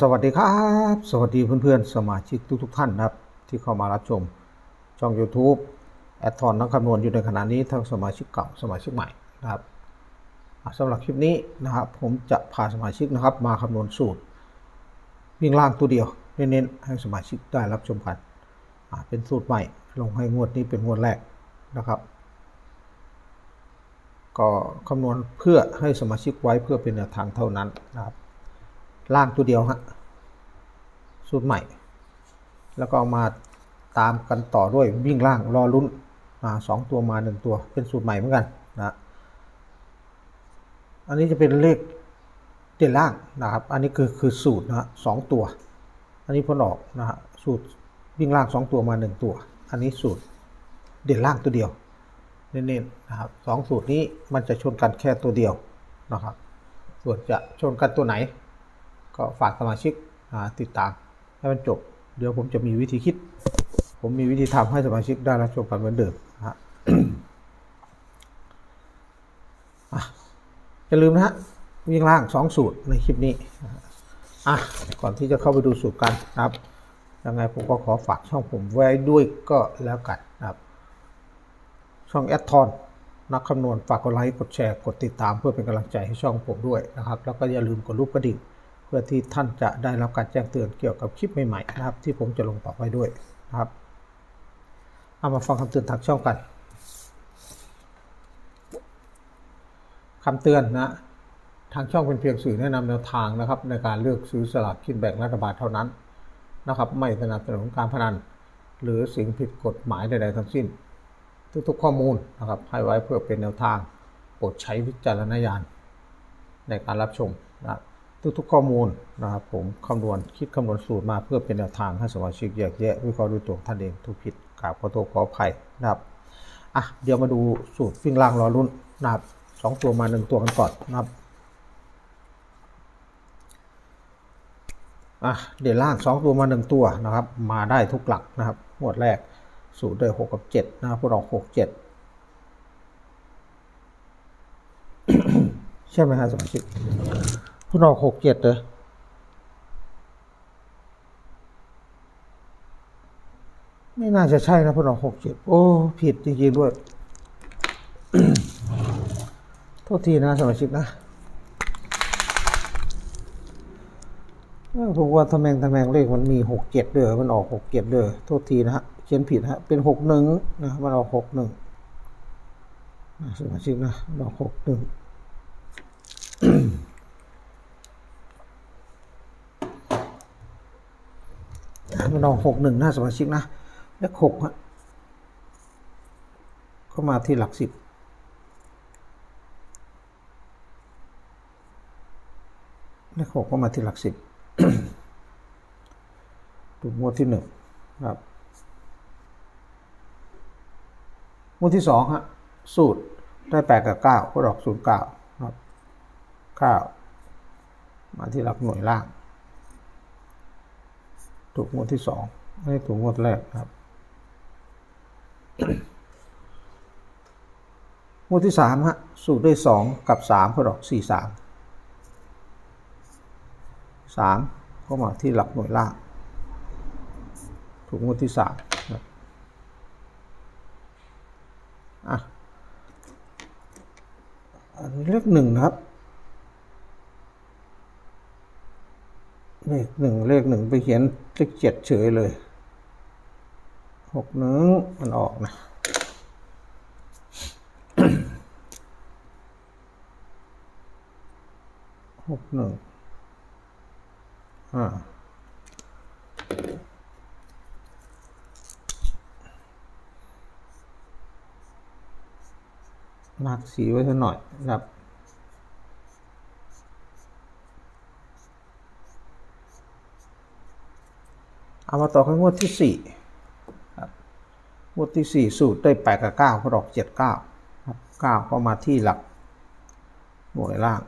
สวัสดีครับ สวัสดีเพื่อนๆ สมาชิกทุกๆท่านนะครับ ที่เข้ามารับชม ช่อง YouTube แอดทอนนักคำนวณอยู่ในขณะนี้ทั้งสมาชิกเก่าสมาชิกใหม่นะครับสำหรับคลิปนี้นะครับ ผมจะพาสมาชิกนะครับ มาคำนวณสูตร วิ่งล่างตัวเดียวเน้นๆให้สมาชิกได้รับชมกันเป็นสูตรใหม่ลงให้งวดนี้เป็นงวดแรกนะครับ ก็คำนวณเพื่อให้สมาชิกไว้เพื่อเป็นแนวทางเท่านั้นนะครับ ล่างตัวเดียวฮะสูตรใหม่ แล้วก็เอามาตามกันต่อด้วยวิ่งล่างรอลุ้นมาสองตัวมาหนึ่งตัวเป็นสูตรใหม่เหมือนกันนะอันนี้จะเป็นเลขเด่นล่างนะครับ อันนี้คือคือสูตรนะฮะสองตัว อันนี้ผลออกนะฮะสูตรวิ่งล่างสองตัวมาหนึ่งตัว อันนี้สูตรเด่นล่างตัวเดียวเน้นๆนะครับสองสูตรนี้มันจะชนกันแค่ตัวเดียวนะครับ ส่วนจะชนกันตัวไหน ก็ฝากสมาชิกติดตามให้มันจบ เดี๋ยวผมจะมีวิธีคิด ผมมีวิธีทำให้สมาชิกได้รับชมกันเหมือนเดิมฮะอย่าลืมนะฮะวิ่งล่างสองสูตรในคลิปนี้อะก่อนที่จะเข้าไปดูสูตรกันนะครับยังไงผมก็ขอฝากช่องผมไว้ด้วยก็แล้วกันนะครับ ช่องแอดทอนนักคำนวณฝากกดไลค์กดแชร์กดติดตามเพื่อเป็นกำลังใจให้ช่องผมด้วยนะครับ แล้วก็อย่าลืมกดรูปกระดิ่ง พื่อที่ท่านจะได้รับการแจ้งเตือนเกี่ยวกับคลิปใหม่ๆนะครับ ที่ผมจะลงต่อไปด้วยนะครับเอามาฟังคำเตือนทางช่องกันคำเตือนนะทางช่องเป็นเพียงสื่อแนะนำแนวทางนะครับ ในการเลือกซื้อสลากกินแบ่งรัฐบาลเท่านั้นนะครับ ไม่สนับสนุนการพนัน หรือสิ่งผิดกฎหมายใดๆทั้งสิ้น ทุกๆข้อมูลนะครับให้ไว้เพื่อเป็นแนวทางโปรดใช้วิจารณญาณในการรับชมนะครับ ทุกๆข้อมูลนะครับผมคำนวณคิดคำนวณสูตรมาเพื่อเป็นแนวทางให้สมาชิกแยกแยะวิเคราะห์ด้วยตัวท่านเองทุกผิดกราบขอโทษขออภัยนะครับอะเดี๋ยวมาดูสูตรวิ่งล่างรอรุ่นนะครับสองตัวมาหนึ่งตัวกันก่อนนะครับอะเดี๋ยวล่างสองตัวมาหนึ่งตัวนะครับ มาได้ทุกหลักนะครับงวดแรกสูตรด้วยหกกับเจ็ดนะครับพวกเราหกเจ็ดใช่ไหมฮะสมาชิก พวกเราหกเจ็ดเลยไม่น่าจะใช่นะพวกเราหกเจ็ดโอ้ ผิดจริงๆด้วย โทษทีนะสมาชิกนะผมว่าทำแมงทำแมงเลขมันมีหกเจ็ดเด้อมันออกหกเจ็ดเด้อโทษทีนะฮะเขียนผิดฮะเป็นหกหนึ่งนะมันออกหกหนึ่งสมาชิกนะออกหกหนึ่ง มันอกหกหนึ่งหนะสมาชิกนะเลขหกฮะเข้ามาที่หลักสิบเลขหกเข้ามาที่หลักสิบดูงวดที่หนึ่งครับงวดที่สองฮะสูตรได้แปดกับเก้าก็ดอกศูนย์เก้าครับเก้ามาที่หลักหน่วยล่าง ถูกงวดที่สองไม่ถูกงวดแรกครับงวดที่สามฮะสูตรได้สองกับสามก็ดอกสี่สามสามก็มาที่หลักหน่วยล่าง ถูกงวดที่สามครับอะอันนี้เลขหนึ่งนะครับ เลขหนึ่งเลขหนึ่งไปเขียน เลขเจ็ดเฉยเลยหกหนึ่งมันออกนะหกหนึ่งอ่ามาร์กสีไว้สักหน่อยนะครับ เอามาต่อกันงวดที่สี่งวดที่สี่สูตรได้แปดกับเก้าก็ดอกเจ็ดเก้าครับเก้าก็มาที่หลักหน่วยล่าง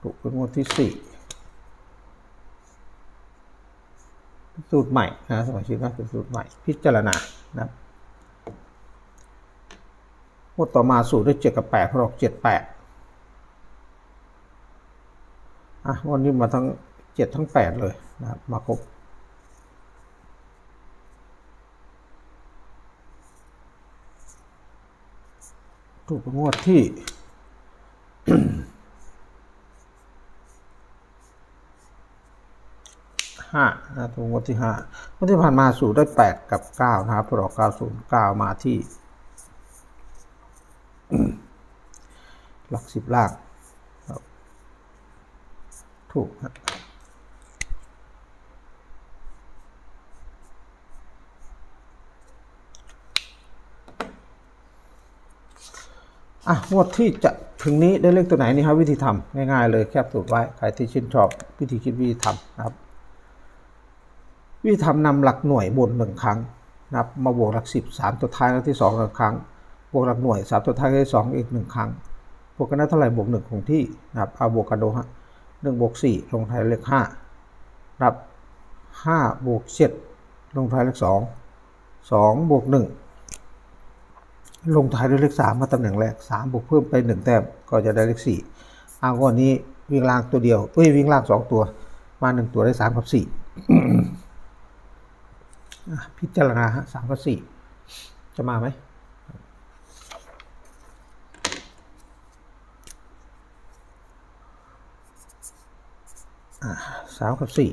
ถูกเป็นงวดที่สี่สูตรใหม่นะสมาชิกนะเป็นสูตรใหม่พิจารณานะครับงวดต่อมาสูตรได้เจ็ดกับแปดก็ดอกเจ็ดแปดอะวันนี้มาทั้ง เจ็ดทั้งแปดเลยนะครับมาครบถูกงวดที่ห้านะถูกงวดที่ห้างวดที่ผ่านมาสู่ได้แปดกับเก้านะครับพอเก้าศูนย์เก้ามาที่หลักสิบล่างครับถูกฮะ อะงวดที่จะถึงนี้ได้เลขตัวไหนนี่ครับวิธีทำง่ายๆเลยแคบสูตรไว้ใครที่ชื่นชอบวิธีคิดวิธีทำนะครับ วิธีทำนำหลักหน่วยบนหนึ่งครั้งนะครับมาบวกหลักสิบสามตัวท้ายครั้งที่สองหนึ่งครั้ง บวกหลักหน่วยสามตัวท้ายครั้งที่สองอีกหนึ่งครั้งบวกกันได้เท่าไหร่บวกหนึ่งคงที่นะครับเอาบวกกันดูฮะหนึ่งบวกสี่ลงท้ายเลขห้านะครับห้าบวกเจ็ดลงท้ายเลขสองสองบวกหนึ่ง ลงท้ายด้วยเลขสามมาตำแหน่งแรกสามบวกเพิ่มไปหนึ่งแต้มก็จะได้เลขสี่เอาวันนี้วิ่งล่างตัวเดียวเอ้ยวิ่งล่างสองตัว มาหนึ่งตัวได้สามกับสี่พิจารณาฮะสามกับสี่จะมาไหมสามกับสี่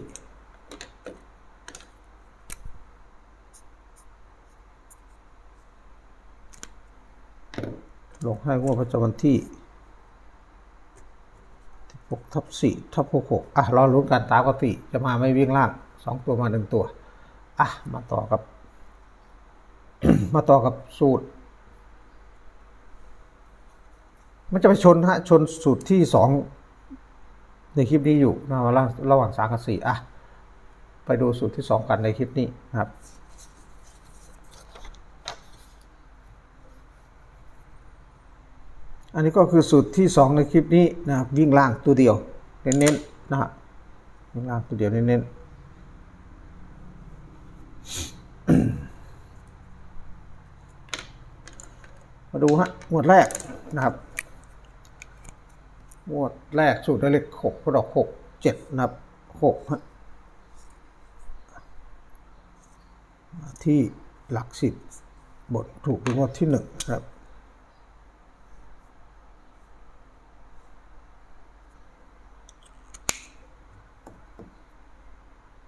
ลงให้งวดประจำวันที่หกทับสี่ทับหกหกอะรอลุ้นกันตามปกติจะมาไม่วิ่งล่างสองตัวมาหนึ่งตัว อะ มาต่อกับ มาต่อกับสูตร มันจะไปชนฮะ ชนสูตรที่สองในคลิปนี้อยู่นะระหว่างสากับสี่อะ ไปดูสูตรที่สองกันในคลิปนี้ครับ อันนี้ก็คือสูตรที่สองในคลิปนี้นะครับวิ่งล่างตัวเดียวเน้นๆนะฮะวิ่งล่างตัวเดียวเน้นๆมาดูฮะหมวดแรกนะครับหมวดแรกสูตรได้เลขหกพอดอกหกเจ็ดนับหกฮะที่หลักสิบบทถูกเป็นงวดที่หนึ่งครับ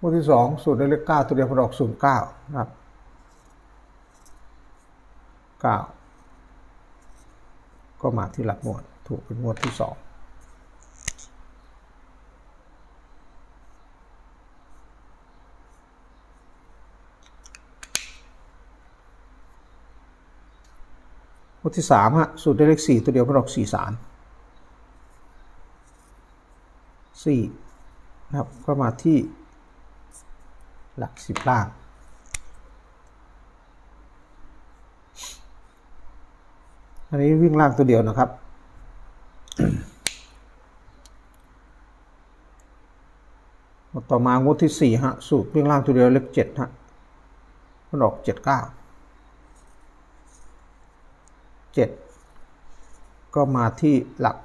งวดที่สองสูตรได้เลขเก้าตัวเดียวพอดอกศูนย์เก้านะครับเก้าก็มาที่หลักหมวดถูกเป็นงวดที่สองงวดที่สามฮะสูตรได้เลขสี่ตัวเดียวพอดอกสี่สามสี่นะครับก็มาที่ หลักสิบล่าง อันนี้วิ่งล่างตัวเดียวนะครับต่อมางวดที่สี่ฮะ สูตรวิ่งล่างตัวเดียวเลขเจ็ดฮะมันออกเจ็ดเก้าเจ็ดก็มาที่หลัก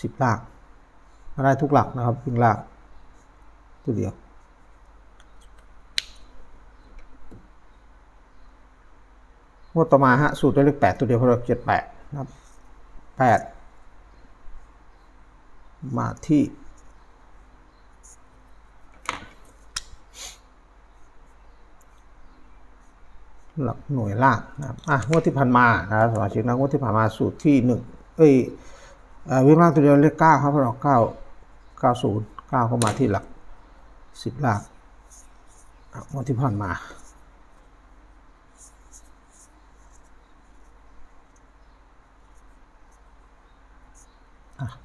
สิบล่างมาได้ทุกหลักนะครับวิ่งล่างตัวเดียว งวดต่อมาฮะสูตรได้เลขแปดตัวเดียวเพราะเราเจ็ดแปดนะครับแปดมาที่หลักหน่วยล่างนะครับอะงวดที่ผ่านมานะครับสมาชิกนะงวดที่ผ่านมาสูตรที่หนึ่งเอ้ยอวิ่งล่างตัวเดียวเลขเก้าครับเพราะเราเก้าเก้าศูนย์เก้าเข้ามาที่หลักสิบล่างอะงวดที่ผ่านมา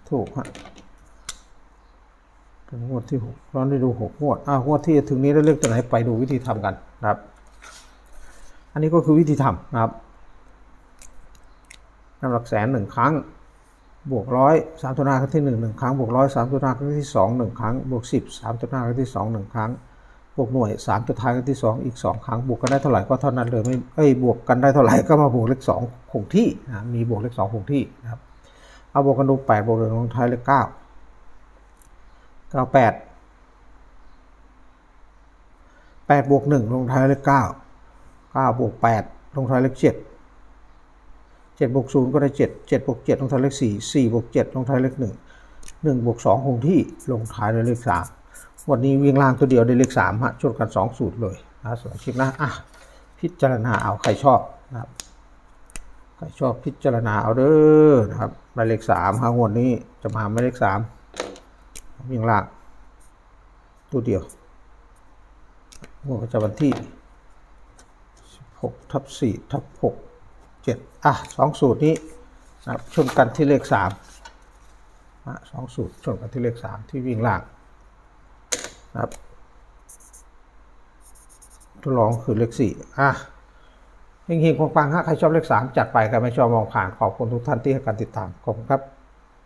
ถูกฮะเป็นงวดที่หกเราได้ดูหกงวดอะงวดที่ถึงนี้ได้เลือกตัวไหนไปดูวิธีทำกันนะครับ อันนี้ก็คือวิธีทำนะครับนำหลักแสนหนึ่งครั้ง บวกร้อยสามตัวหน้าครั้งที่หนึ่งหนึ่งครั้ง บวกร้อยสามตัวหน้าครั้งที่สองหนึ่งครั้ง บวกสิบสามตัวหน้าครั้งที่สองหนึ่งครั้ง บวกหน่วยสามตัวท้ายครั้งที่สองอีกสองครั้ง บวกกันได้เท่าไหร่ก็เท่านั้นเลย ไม่เอ้ย บวกกันได้เท่าไหร่ก็มาบวกเลขสองคงที่นะมีบวกเลขสองคงที่นะครับ เอาบวกกันดูแปดบวกหนึ่งลงท้ายเลขเก้าเก้าแปดแปดบวกหนึ่งลงท้ายเลขเก้าเก้าบวกแปดลงท้ายเลขเจ็ดเจ็ดบวกศูนย์ก็ได้เจ็ดเจ็ดบวกเจ็ดลงท้ายเลขสี่สี่บวกเจ็ดลงท้ายเลขหนึ่งหนึ่งบวกสองคงที่ลงท้ายด้วยเลขสามวันนี้วิ่งล่างตัวเดียวได้เลขสามฮะชนกันสองสูตรเลยนะสำหรับคลิปนะอะพิจารณาเอาใครชอบนะครับ ชอบพิจารณาเอาเด้อนะครับหมายเลขสามหางวดนี้จะมาหมายเลขสามวิ่งล่างตัวเดียวงวดประจำวันที่16ทับ4ทับ6 7อะสองสูตรนี้นะครับชนกันที่เลขสามอะสองสูตรชนกันที่เลขสามที่วิ่งล่างนะครับตัวรองคือเลขสี่อะ เฮงๆปังๆฮะใครชอบเลขสามจัดไปใครไม่ชอบมองผ่านขอบคุณทุกท่านที่ให้การติดตามขอบคุณครับ